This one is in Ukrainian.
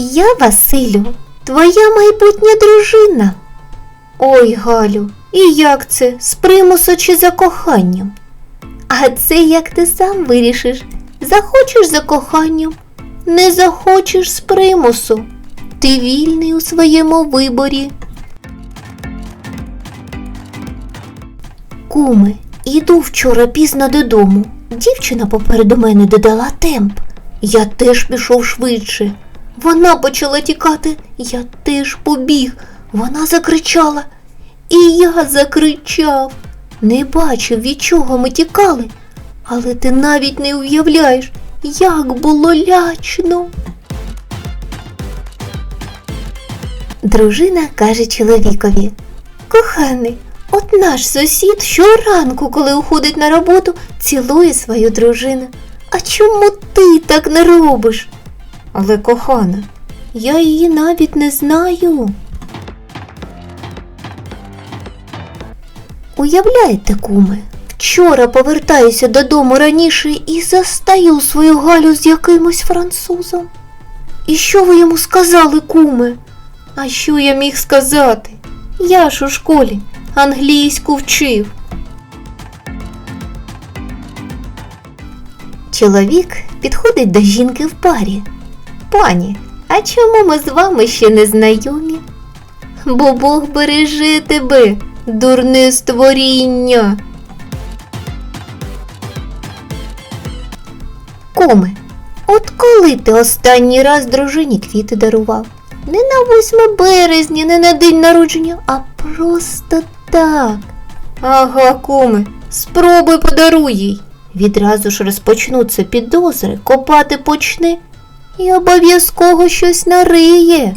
Я, Василю, твоя майбутня дружина. Ой, Галю, і як це? З примусу чи за коханням? А це як ти сам вирішиш. Захочеш за коханням, не захочеш з примусу. Ти вільний у своєму виборі. Куми, іду вчора пізно додому. Дівчина попереду мене додала темп. Я теж пішов швидше. Вона почала тікати, я теж побіг. Вона закричала, і я закричав. Не бачив, від чого ми тікали, але ти навіть не уявляєш, як було лячно. Дружина каже чоловікові: Коханий, от наш сусід щоранку, коли уходить на роботу, цілує свою дружину. А чому ти так не робиш? Але кохана, я її навіть не знаю. Уявляєте, куме, вчора повертаюся додому раніше і застаю свою Галю з якимось французом. І що ви йому сказали, куме? А що я міг сказати? Я ж у школі англійську вчив. Чоловік підходить до жінки в парі. Пані, а чому ми з вами ще не знайомі? Бо Бог береже тебе, дурне створіння. Куми, от коли ти останній раз дружині квіти дарував? Не на 8 березня, не на день народження, а просто так. Ага, куми, спробуй подаруй їй. Відразу ж розпочнуться підозри, копати почне і обов'язково щось нариє.